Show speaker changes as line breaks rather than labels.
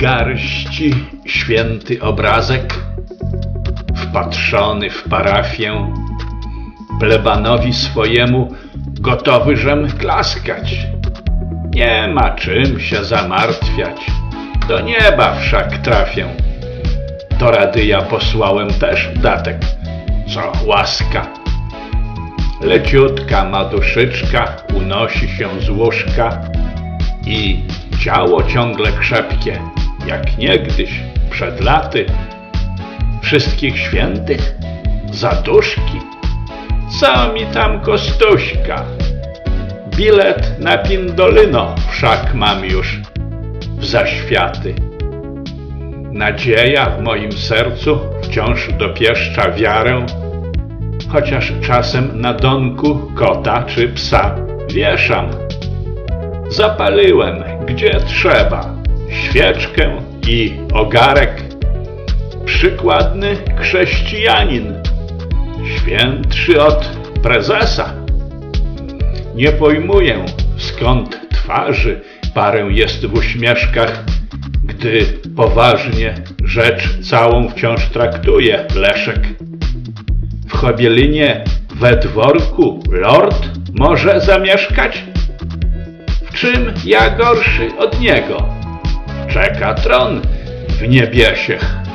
garści święty obrazek, wpatrzony w parafię, plebanowi swojemu gotowy żem klaskać. Nie ma czym się zamartwiać, do nieba wszak trafię. Do rady ja posłałem też datek, co łaska. Leciutka ma duszyczka, unosi się z łóżka i ciało ciągle krzepkie, jak niegdyś przed laty. Wszystkich świętych? Zaduszki? Co mi tam kostuśka? Bilet na Pindolino wszak mam już w zaświaty. Nadzieja w moim sercu wciąż dopieszcza wiarę, chociaż czasem na donku kota czy psa wieszam. Zapaliłem gdzie trzeba świeczkę i ogarek. Przykładny chrześcijanin, świętszy od prezesa. Nie pojmuję skąd twarzy parę jest w uśmieszkach, gdy poważnie rzecz całą wciąż traktuje Leszek. W Chobielinie we dworku lord może zamieszkać? W czym ja gorszy od niego? Czeka tron w niebiesiech.